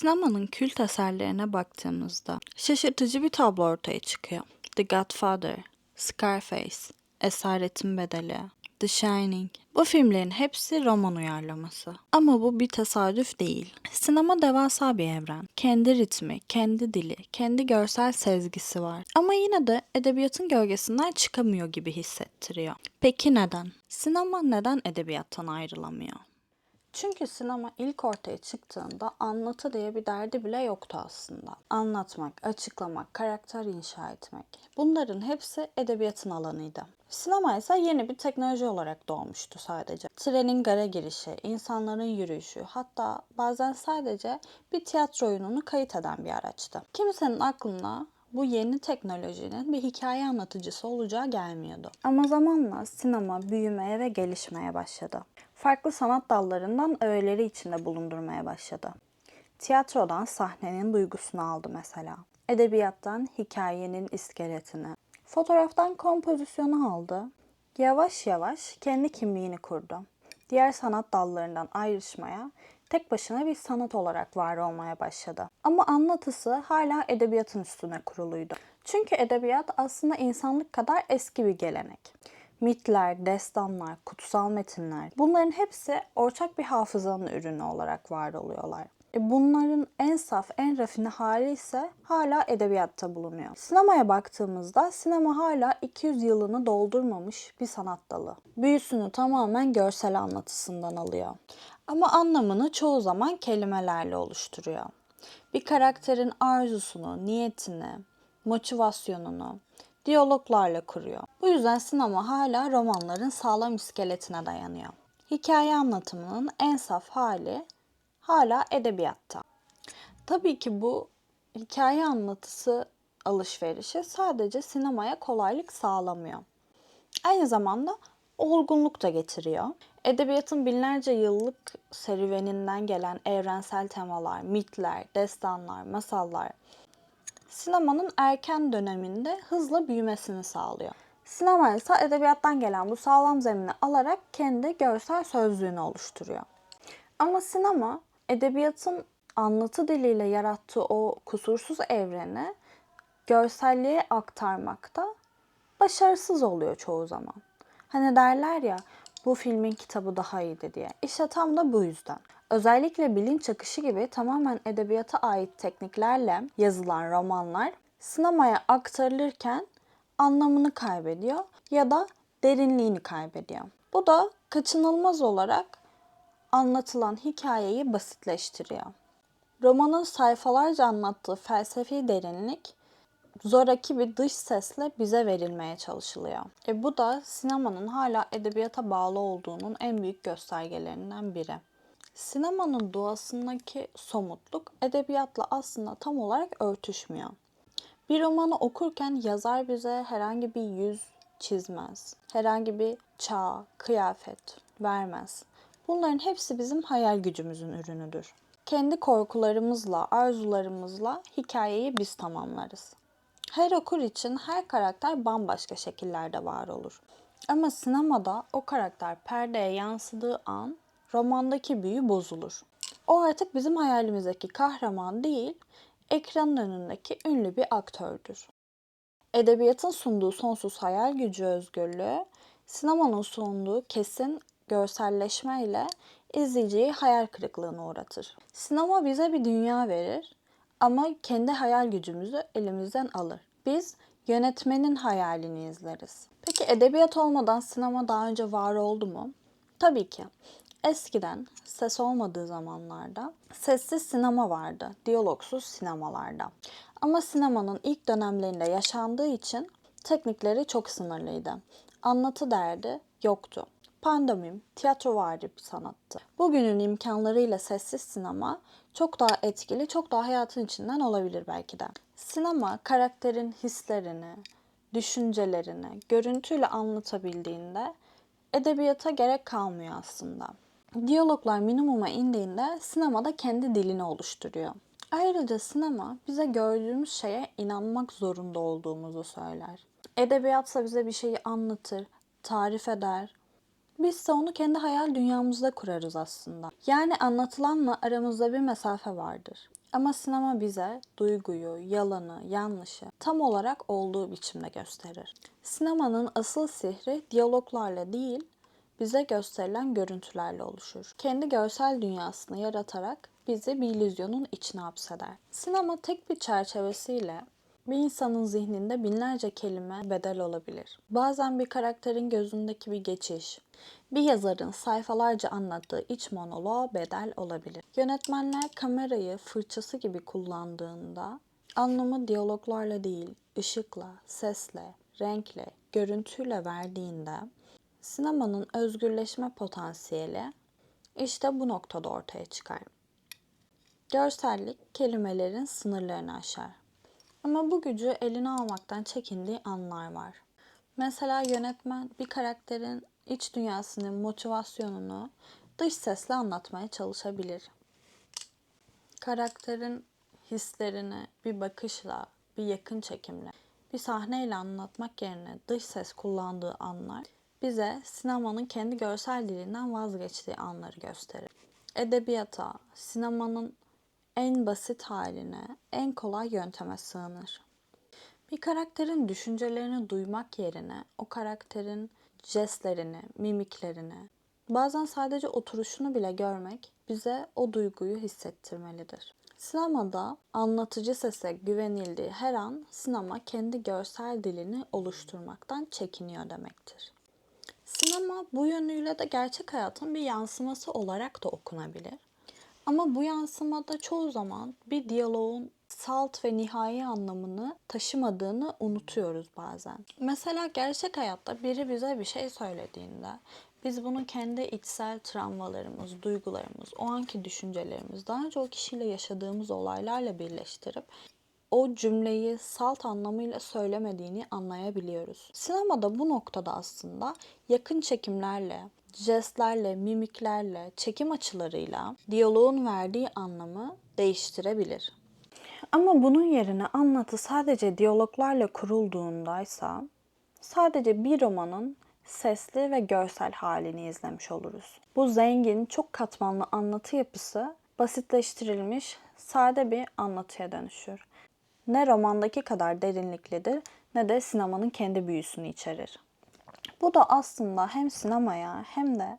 Sinemanın kült eserlerine baktığımızda şaşırtıcı bir tablo ortaya çıkıyor. The Godfather, Scarface, Esaretin Bedeli, The Shining. Bu filmlerin hepsi roman uyarlaması. Ama bu bir tesadüf değil. Sinema devasa bir evren. Kendi ritmi, kendi dili, kendi görsel sezgisi var. Ama yine de edebiyatın gölgesinden çıkamıyor gibi hissettiriyor. Peki neden? Sinema neden edebiyattan ayrılamıyor? Çünkü sinema ilk ortaya çıktığında anlatı diye bir derdi bile yoktu aslında. Anlatmak, açıklamak, karakter inşa etmek. Bunların hepsi edebiyatın alanıydı. Sinema ise yeni bir teknoloji olarak doğmuştu sadece. Trenin gara girişi, insanların yürüyüşü, hatta bazen sadece bir tiyatro oyununu kayıt eden bir araçtı. Kimsenin aklına bu yeni teknolojinin bir hikaye anlatıcısı olacağı gelmiyordu. Ama zamanla sinema büyümeye ve gelişmeye başladı. Farklı sanat dallarından öğeleri içinde bulundurmaya başladı. Tiyatrodan sahnenin duygusunu aldı mesela. Edebiyattan hikayenin iskeletini. Fotoğraftan kompozisyonu aldı. Yavaş yavaş kendi kimliğini kurdu. Diğer sanat dallarından ayrışmaya, tek başına bir sanat olarak var olmaya başladı. Ama anlatısı hala edebiyatın üstüne kuruluydu. Çünkü edebiyat aslında insanlık kadar eski bir gelenek. Mitler, destanlar, kutsal metinler bunların hepsi ortak bir hafızanın ürünü olarak var oluyorlar. E bunların en saf, en rafine hali ise hala edebiyatta bulunuyor. Sinemaya baktığımızda sinema hala 200 yılını doldurmamış bir sanat dalı. Büyüsünü tamamen görsel anlatısından alıyor. Ama anlamını çoğu zaman kelimelerle oluşturuyor. Bir karakterin arzusunu, niyetini, motivasyonunu, diyaloglarla kuruyor. Bu yüzden sinema hala romanların sağlam iskeletine dayanıyor. Hikaye anlatımının en saf hali hala edebiyatta. Tabii ki bu hikaye anlatısı alışverişi sadece sinemaya kolaylık sağlamıyor. Aynı zamanda olgunluk da getiriyor. Edebiyatın binlerce yıllık serüveninden gelen evrensel temalar, mitler, destanlar, masallar sinemanın erken döneminde hızla büyümesini sağlıyor. Sinema ise edebiyattan gelen bu sağlam zemini alarak kendi görsel sözlüğünü oluşturuyor. Ama sinema edebiyatın anlatı diliyle yarattığı o kusursuz evreni görselliğe aktarmakta başarısız oluyor çoğu zaman. Hani derler ya bu filmin kitabı daha iyiydi diye. İşte tam da bu yüzden. Özellikle bilinç akışı gibi tamamen edebiyata ait tekniklerle yazılan romanlar sinemaya aktarılırken anlamını kaybediyor ya da derinliğini kaybediyor. Bu da kaçınılmaz olarak anlatılan hikayeyi basitleştiriyor. Romanın sayfalarca anlattığı felsefi derinlik zoraki bir dış sesle bize verilmeye çalışılıyor. E bu da sinemanın hala edebiyata bağlı olduğunun en büyük göstergelerinden biri. Sinemanın doğasındaki somutluk edebiyatla aslında tam olarak örtüşmüyor. Bir romanı okurken yazar bize herhangi bir yüz çizmez. Herhangi bir çağ, kıyafet vermez. Bunların hepsi bizim hayal gücümüzün ürünüdür. Kendi korkularımızla, arzularımızla hikayeyi biz tamamlarız. Her okur için her karakter bambaşka şekillerde var olur. Ama sinemada o karakter perdeye yansıdığı an romandaki büyü bozulur. O artık bizim hayalimizdeki kahraman değil, ekranın önündeki ünlü bir aktördür. Edebiyatın sunduğu sonsuz hayal gücü özgürlüğü, sinemanın sunduğu kesin görselleşme ile izleyiciyi hayal kırıklığına uğratır. Sinema bize bir dünya verir ama kendi hayal gücümüzü elimizden alır. Biz yönetmenin hayalini izleriz. Peki edebiyat olmadan sinema daha önce var oldu mu? Tabii ki. Eskiden ses olmadığı zamanlarda sessiz sinema vardı, diyalogsuz sinemalarda. Ama sinemanın ilk dönemlerinde yaşandığı için teknikleri çok sınırlıydı. Anlatı derdi yoktu. Pandomim, tiyatro vardı bir sanattı. Bugünün imkanlarıyla sessiz sinema çok daha etkili, çok daha hayatın içinden olabilir belki de. Sinema karakterin hislerini, düşüncelerini görüntüyle anlatabildiğinde edebiyata gerek kalmıyor aslında. Diyaloglar minimuma indiğinde sinemada kendi dilini oluşturuyor. Ayrıca sinema bize gördüğümüz şeye inanmak zorunda olduğumuzu söyler. Edebiyatsa bize bir şeyi anlatır, tarif eder. Biz de onu kendi hayal dünyamızda kurarız aslında. Yani anlatılanla aramızda bir mesafe vardır. Ama sinema bize duyguyu, yalanı, yanlışı tam olarak olduğu biçimde gösterir. Sinemanın asıl sihri diyaloglarla değil, bize gösterilen görüntülerle oluşur. Kendi görsel dünyasını yaratarak bizi bir illüzyonun içine hapseder. Sinema tek bir çerçevesiyle bir insanın zihninde binlerce kelime bedel olabilir. Bazen bir karakterin gözündeki bir geçiş, bir yazarın sayfalarca anlattığı iç monoloğa bedel olabilir. Yönetmenler kamerayı fırçası gibi kullandığında anlamı diyaloglarla değil, ışıkla, sesle, renkle, görüntüyle verdiğinde sinemanın özgürleşme potansiyeli işte bu noktada ortaya çıkar. Görsellik kelimelerin sınırlarını aşar. Ama bu gücü eline almaktan çekindiği anlar var. Mesela yönetmen bir karakterin iç dünyasının motivasyonunu dış sesle anlatmaya çalışabilir. Karakterin hislerini bir bakışla, bir yakın çekimle, bir sahneyle anlatmak yerine dış ses kullandığı anlar bize sinemanın kendi görsel dilinden vazgeçtiği anları gösterir. Edebiyata, sinemanın en basit haline, en kolay yönteme sığınır. Bir karakterin düşüncelerini duymak yerine o karakterin jestlerini, mimiklerini, bazen sadece oturuşunu bile görmek bize o duyguyu hissettirmelidir. Sinemada anlatıcı sese güvenildiği her an sinema kendi görsel dilini oluşturmaktan çekiniyor demektir. Sinema bu yönüyle de gerçek hayatın bir yansıması olarak da okunabilir. Ama bu yansımada çoğu zaman bir diyaloğun salt ve nihai anlamını taşımadığını unutuyoruz bazen. Mesela gerçek hayatta biri bize bir şey söylediğinde biz bunu kendi içsel travmalarımız, duygularımız, o anki düşüncelerimiz, daha önce o kişiyle yaşadığımız olaylarla birleştirip o cümleyi salt anlamıyla söylemediğini anlayabiliyoruz. Sinemada bu noktada aslında yakın çekimlerle, jestlerle, mimiklerle, çekim açılarıyla diyaloğun verdiği anlamı değiştirebilir. Ama bunun yerine anlatı sadece diyaloglarla kurulduğundaysa sadece bir romanın sesli ve görsel halini izlemiş oluruz. Bu zengin, çok katmanlı anlatı yapısı basitleştirilmiş, sade bir anlatıya dönüşür. Ne romandaki kadar derinliklidir ne de sinemanın kendi büyüsünü içerir. Bu da aslında hem sinemaya hem de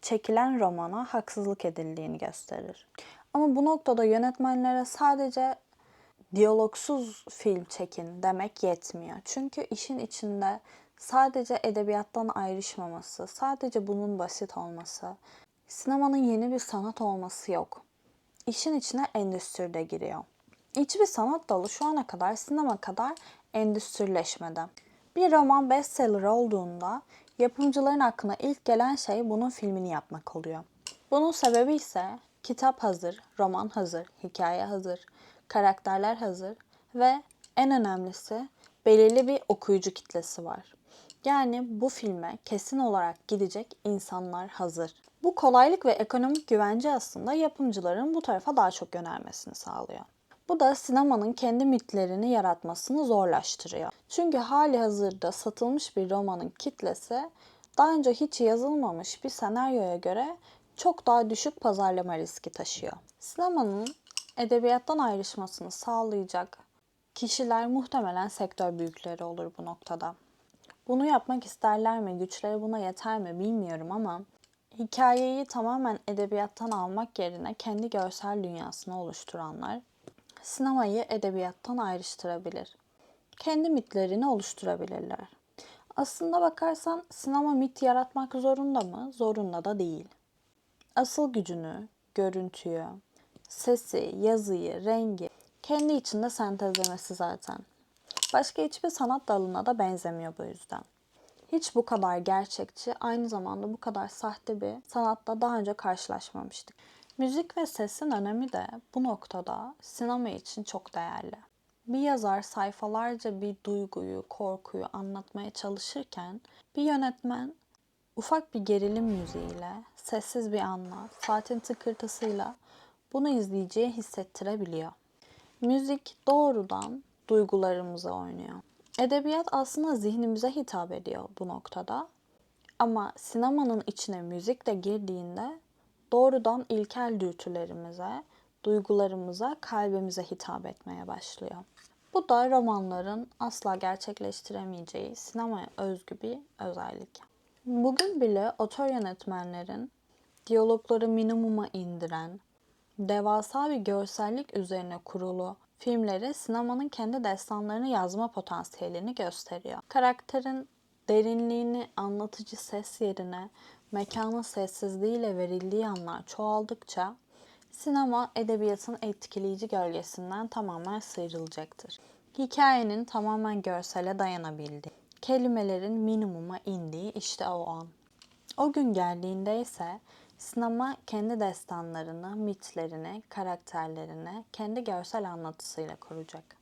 çekilen romana haksızlık edildiğini gösterir. Ama bu noktada yönetmenlere sadece diyalogsuz film çekin demek yetmiyor. Çünkü işin içinde sadece edebiyattan ayrışmaması, sadece bunun basit olması, sinemanın yeni bir sanat olması yok. İşin içine endüstri de giriyor. Hiçbir sanat dalı şu ana kadar sinema kadar endüstrileşmedi. Bir roman bestseller olduğunda yapımcıların aklına ilk gelen şey bunun filmini yapmak oluyor. Bunun sebebi ise kitap hazır, roman hazır, hikaye hazır, karakterler hazır ve en önemlisi belirli bir okuyucu kitlesi var. Yani bu filme kesin olarak gidecek insanlar hazır. Bu kolaylık ve ekonomik güvence aslında yapımcıların bu tarafa daha çok yönelmesini sağlıyor. Bu da sinemanın kendi mitlerini yaratmasını zorlaştırıyor. Çünkü hali hazırda satılmış bir romanın kitlesi daha önce hiç yazılmamış bir senaryoya göre çok daha düşük pazarlama riski taşıyor. Sinemanın edebiyattan ayrışmasını sağlayacak kişiler muhtemelen sektör büyükleri olur bu noktada. Bunu yapmak isterler mi, güçleri buna yeter mi bilmiyorum ama hikayeyi tamamen edebiyattan almak yerine kendi görsel dünyasını oluşturanlar sinemayı edebiyattan ayrıştırabilir. Kendi mitlerini oluşturabilirler. Aslında bakarsan sinema mit yaratmak zorunda mı? Zorunda da değil. Asıl gücünü, görüntüyü, sesi, yazıyı, rengi kendi içinde sentezlemesi zaten. Başka hiçbir sanat dalına da benzemiyor bu yüzden. Hiç bu kadar gerçekçi, aynı zamanda bu kadar sahte bir sanatla daha önce karşılaşmamıştık. Müzik ve sesin önemi de bu noktada sinema için çok değerli. Bir yazar sayfalarca bir duyguyu, korkuyu anlatmaya çalışırken bir yönetmen ufak bir gerilim müziğiyle, sessiz bir anla, saatin tıkırtısıyla bunu izleyiciye hissettirebiliyor. Müzik doğrudan duygularımıza oynuyor. Edebiyat aslında zihnimize hitap ediyor bu noktada. Ama sinemanın içine müzik de girdiğinde doğrudan ilkel dürtülerimize, duygularımıza, kalbimize hitap etmeye başlıyor. Bu da romanların asla gerçekleştiremeyeceği sinemaya özgü bir özellik. Bugün bile otor yönetmenlerin diyalogları minimuma indiren, devasa bir görsellik üzerine kurulu filmleri sinemanın kendi destanlarını yazma potansiyelini gösteriyor. Karakterin derinliğini anlatıcı ses yerine mekanın sessizliğiyle verildiği anlar çoğaldıkça sinema edebiyatın etkileyici gölgesinden tamamen sıyrılacaktır. Hikayenin tamamen görsele dayanabildiği, kelimelerin minimuma indiği işte o an. O gün geldiğinde ise sinema kendi destanlarını, mitlerini, karakterlerini kendi görsel anlatısıyla kuracak.